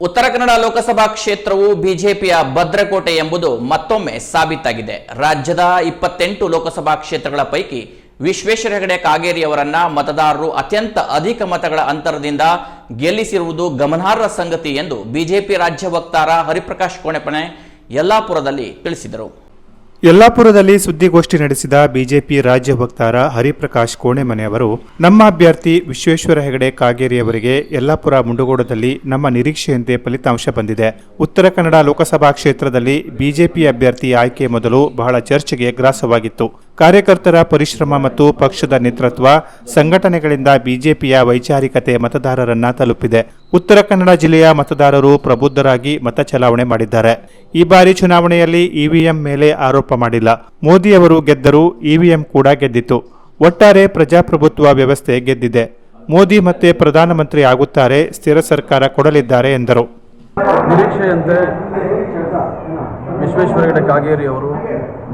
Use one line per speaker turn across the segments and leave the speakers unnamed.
ಉತ್ತರ ಕನ್ನಡ ಲೋಕಸಭಾ ಕ್ಷೇತ್ರವು ಬಿಜೆಪಿಯ ಭದ್ರಕೋಟೆ ಎಂಬುದು ಮತ್ತೊಮ್ಮೆ ಸಾಬೀತಾಗಿದೆ. ರಾಜ್ಯದ ಇಪ್ಪತ್ತೆಂಟು ಲೋಕಸಭಾ ಕ್ಷೇತ್ರಗಳ ಪೈಕಿ ವಿಶ್ವೇಶ್ವರ ಹೆಗಡೆ ಕಾಗೇರಿಯವರನ್ನ ಮತದಾರರು ಅತ್ಯಂತ ಅಧಿಕ ಮತಗಳ ಅಂತರದಿಂದ ಗೆಲ್ಲಿಸಿರುವುದು ಗಮನಾರ್ಹ ಸಂಗತಿ ಎಂದು ಬಿಜೆಪಿ ರಾಜ್ಯ ವಕ್ತಾರ ಹರಿಪ್ರಕಾಶ್ ಕೋಣೆಪಣೆ ಯಲ್ಲಾಪುರದಲ್ಲಿ ತಿಳಿಸಿದರು.
ಯಲ್ಲಾಪುರದಲ್ಲಿ ಸುದ್ದಿಗೋಷ್ಠಿ ನಡೆಸಿದ ಬಿಜೆಪಿ ರಾಜ್ಯ ವಕ್ತಾರ ಹರಿಪ್ರಕಾಶ್ ಕೋಣೆಮನೆ ಅವರು, ನಮ್ಮ ಅಭ್ಯರ್ಥಿ ವಿಶ್ವೇಶ್ವರ ಹೆಗಡೆ ಕಾಗೇರಿಯವರಿಗೆ ಯಲ್ಲಾಪುರ ಮುಂಡಗೋಡದಲ್ಲಿ ನಮ್ಮ ನಿರೀಕ್ಷೆಯಂತೆ ಫಲಿತಾಂಶ ಬಂದಿದೆ. ಉತ್ತರ ಕನ್ನಡ ಲೋಕಸಭಾ ಕ್ಷೇತ್ರದಲ್ಲಿ ಬಿಜೆಪಿ ಅಭ್ಯರ್ಥಿ ಆಯ್ಕೆ ಮೊದಲು ಬಹಳ ಚರ್ಚೆಗೆ ಗ್ರಾಸವಾಗಿತ್ತು. ಕಾರ್ಯಕರ್ತರ ಪರಿಶ್ರಮ ಮತ್ತು ಪಕ್ಷದ ನೇತೃತ್ವ ಸಂಘಟನೆಗಳಿಂದ ಬಿಜೆಪಿಯ ವೈಚಾರಿಕತೆ ಮತದಾರರನ್ನ ತಲುಪಿದೆ. ಉತ್ತರ ಕನ್ನಡ ಜಿಲ್ಲೆಯ ಮತದಾರರು ಪ್ರಬುದ್ಧರಾಗಿ ಮತ ಚಲಾವಣೆ ಮಾಡಿದ್ದಾರೆ. ಈ ಬಾರಿ ಚುನಾವಣೆಯಲ್ಲಿ ಇವಿಎಂ ಮೇಲೆ ಆರೋಪ ಮಾಡಿಲ್ಲ. ಮೋದಿಯವರು ಗೆದ್ದರೂ ಇವಿಎಂ ಕೂಡ ಗೆದ್ದಿತು ಒಟ್ಟಾರೆ ಪ್ರಜಾಪ್ರಭುತ್ವ ವ್ಯವಸ್ಥೆ ಗೆದ್ದಿದೆ. ಮೋದಿ ಮತ್ತೆ ಪ್ರಧಾನಮಂತ್ರಿ ಆಗುತ್ತಾರೆ, ಸ್ಥಿರ ಸರ್ಕಾರ ಕೊಡಲಿದ್ದಾರೆ ಎಂದರು.
ವಿಶ್ವೇಶ್ವರ ಹೆಗಡೆ ಕಾಗೇರಿ ಅವರು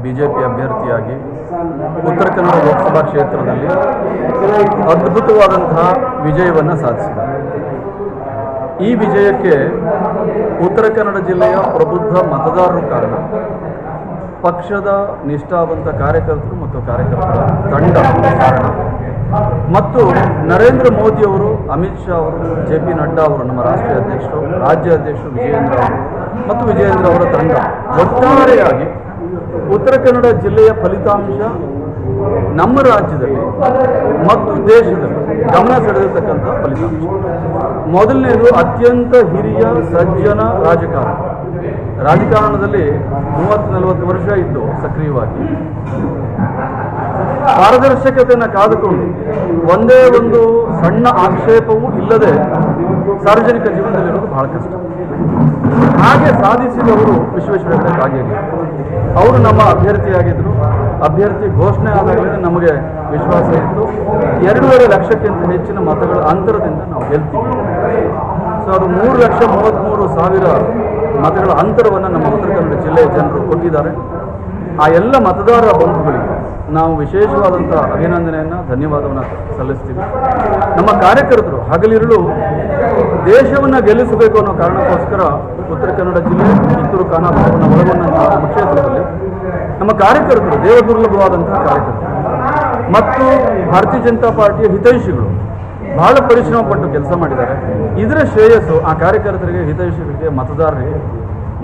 ಬಿಜೆಪಿ ಅಭ್ಯರ್ಥಿಯಾಗಿ ಉತ್ತರ ಕನ್ನಡ ಲೋಕಸಭಾ ಕ್ಷೇತ್ರದಲ್ಲಿ ಅದ್ಭುತವಾದಂತಹ ವಿಜಯವನ್ನು ಸಾಧಿಸಿದರು. ಈ ವಿಜಯಕ್ಕೆ ಉತ್ತರ ಕನ್ನಡ ಜಿಲ್ಲೆಯ ಪ್ರಬುದ್ಧ ಮತದಾರರು ಕಾರಣ ಪಕ್ಷದ ನಿಷ್ಠಾವಂತ ಕಾರ್ಯಕರ್ತರು ಮತ್ತು ಕಾರ್ಯಕರ್ತರ ತಂಡ ಕಾರಣ. ಮತ್ತು ನರೇಂದ್ರ ಮೋದಿ ಅವರು, ಅಮಿತ್ ಶಾ ಅವರು, ಜೆ ಪಿ ನಡ್ಡಾ ಅವರು, ನಮ್ಮ ರಾಷ್ಟ್ರೀಯ ಅಧ್ಯಕ್ಷರು ರಾಜ್ಯ ಅಧ್ಯಕ್ಷರು ವಿಜಯೇಂದ್ರ ಅವರು ಮತ್ತು ವಿಜಯೇಂದ್ರ ಅವರ ತಂಡ ಒಟ್ಟಾರೆಯಾಗಿ ಉತ್ತರ ಕನ್ನಡ ಜಿಲ್ಲೆಯ ಫಲಿತಾಂಶ ನಮ್ಮ ರಾಜ್ಯದಲ್ಲಿ ಮತ್ತು ದೇಶದಲ್ಲಿ ಗಮನ ಸೆಳೆದಿರ್ತಕ್ಕಂಥ ಫಲಿತಾಂಶ. ಮೊದಲನೇದು ಅತ್ಯಂತ ಹಿರಿಯ ಸಜ್ಜನ ರಾಜಕಾರಣ. ರಾಜಕಾರಣದಲ್ಲಿ ಮೂವತ್ತು ನಲವತ್ತು ವರ್ಷ ಇದ್ದು ಸಕ್ರಿಯವಾಗಿ. ಪಾರದರ್ಶಕತೆಯನ್ನು ಕಾದುಕೊಂಡು ಒಂದೇ ಒಂದು ಸಣ್ಣ ಆಕ್ಷೇಪವೂ ಇಲ್ಲದೆ ಸಾರ್ವಜನಿಕ ಜೀವನದಲ್ಲಿರೋದು ಬಹಳ ಕಷ್ಟ. ಹಾಗೆ ಸಾಧಿಸಿದವರು ವಿಶ್ವೇಶ್ವರ ಕಾಗೇರಿ. ಅವರು ನಮ್ಮ ಅಭ್ಯರ್ಥಿಯಾಗಿದ್ದರು ಅಭ್ಯರ್ಥಿ ಘೋಷಣೆ ಆದಾಗಲೇ ನಮಗೆ ವಿಶ್ವಾಸ ಇತ್ತು. ಎರಡೂವರೆ ಲಕ್ಷಕ್ಕಿಂತ ಹೆಚ್ಚಿನ ಮತಗಳ ಅಂತರದಿಂದ ನಾವು ಗೆಲ್ತೀವಿ. ಸೊ, ಅದು ಮೂರು ಲಕ್ಷ ಮೂವತ್ತ್ಮೂರು ಸಾವಿರ ಮತಗಳ ಅಂತರವನ್ನು ನಮ್ಮ ಉತ್ತರ ಕನ್ನಡ ಜಿಲ್ಲೆಯ ಜನರು ಕೊಟ್ಟಿದ್ದಾರೆ. ಆ ಎಲ್ಲ ಮತದಾರರ ಬಂಧುಗಳಿಗೆ ನಾವು ವಿಶೇಷವಾದಂಥ ಅಭಿನಂದನೆಯನ್ನು, ಧನ್ಯವಾದವನ್ನು ಸಲ್ಲಿಸ್ತೀವಿ. ನಮ್ಮ ಕಾರ್ಯಕರ್ತರು ಹಗಲಿರುಳು ದೇಶವನ್ನು ಗೆಲ್ಲಿಸಬೇಕು ಅನ್ನೋ ಕಾರಣಕ್ಕೋಸ್ಕರ ಉತ್ತರ ಕನ್ನಡ ಜಿಲ್ಲೆ, ಕಿತ್ತೂರು ಖಾನಾಪುರವನ್ನು ಒಳಗೊಂಡಂತಹ ಕ್ಷೇತ್ರದಲ್ಲಿ ನಮ್ಮ ಕಾರ್ಯಕರ್ತರು, ದೇವದುರ್ಲಭವಾದಂತಹ ಕಾರ್ಯಕರ್ತರು ಮತ್ತು ಭಾರತೀಯ ಜನತಾ ಪಾರ್ಟಿಯ ಹಿತೈಷಿಗಳು ಬಹಳ ಪರಿಶ್ರಮ ಪಟ್ಟು ಕೆಲಸ ಮಾಡಿದ್ದಾರೆ. ಇದರ ಶ್ರೇಯಸ್ಸು ಆ ಕಾರ್ಯಕರ್ತರಿಗೆ, ಹಿತೈಷಿಗಳಿಗೆ, ಮತದಾರರಿಗೆ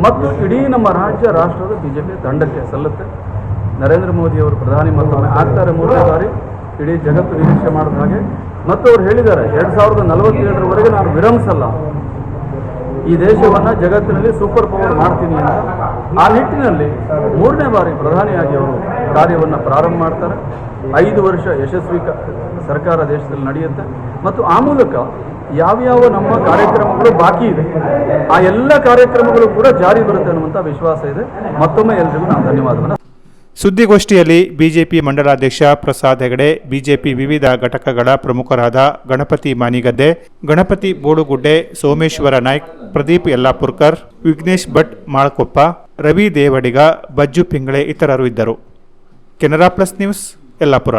ಮತ್ತು ಇಡೀ ನಮ್ಮ ರಾಜ್ಯ, ರಾಷ್ಟ್ರದ ಬಿಜೆಪಿ ತಂಡಕ್ಕೆ ಸಲ್ಲುತ್ತೆ. ನರೇಂದ್ರ ಮೋದಿ ಅವರು ಪ್ರಧಾನಿ ಮತ್ತೊಮ್ಮೆ ಆಗ್ತಾರೆ ಮೂರನೇ ಬಾರಿ. ಇಡೀ ಜಗತ್ತು ನಿರೀಕ್ಷೆ ಮಾಡಿದ ಹಾಗೆ. ಮತ್ತು ಅವ್ರು ಹೇಳಿದ್ದಾರೆ, ಎರಡ್ ಸಾವಿರದ ನಲವತ್ತೇಳರವರೆಗೆ ನಾನು ವಿರಮಿಸಲ್ಲ. ಈ ದೇಶವನ್ನು ಜಗತ್ತಿನಲ್ಲಿ ಸೂಪರ್ ಪವರ್ ಮಾಡ್ತೀನಿ ಅಂತ. ಆ ನಿಟ್ಟಿನಲ್ಲಿ ಮೂರನೇ ಬಾರಿ ಪ್ರಧಾನಿಯಾಗಿ ಅವರು ಕಾರ್ಯವನ್ನು ಪ್ರಾರಂಭ ಮಾಡ್ತಾರೆ. ಐದು ವರ್ಷ ಯಶಸ್ವಿ ಸರ್ಕಾರ ದೇಶದಲ್ಲಿ ನಡೆಯುತ್ತೆ. ಮತ್ತು ಆ ಮೂಲಕ ಯಾವ್ಯಾವ ನಮ್ಮ ಕಾರ್ಯಕ್ರಮಗಳು ಬಾಕಿ ಇದೆ, ಆ ಎಲ್ಲ ಕಾರ್ಯಕ್ರಮಗಳು ಕೂಡ ಜಾರಿ ಬರುತ್ತೆ ಅನ್ನುವಂಥ ವಿಶ್ವಾಸ ಇದೆ. ಮತ್ತೊಮ್ಮೆ ಎಲ್ರಿಗೂ ನಾನು ಧನ್ಯವಾದವನ್ನು
ಸುದ್ದಿಗೋಷ್ಠಿಯಲ್ಲಿ ಬಿಜೆಪಿ ಮಂಡಲಾಧ್ಯಕ್ಷ ಪ್ರಸಾದ್ ಹೆಗಡೆ, ಬಿಜೆಪಿ ವಿವಿಧ ಘಟಕಗಳ ಪ್ರಮುಖರಾದ ಗಣಪತಿ ಮಾನಿಗದ್ದೆ ಗಣಪತಿ ಬೋಡುಗುಡ್ಡೆ ಸೋಮೇಶ್ವರ ನಾಯ್ಕ್, ಪ್ರದೀಪ್ ಯಲ್ಲಾಪುರ್ಕರ್, ವಿಘ್ನೇಶ್ ಭಟ್ ಮಾಳ್ಕೊಪ್ಪ, ರವಿ ದೇವಡಿಗ, ಬಜ್ಜು ಪಿಂಗಳೆ ಇತರರು ಇದ್ದರು. Canara plus news Yellapur.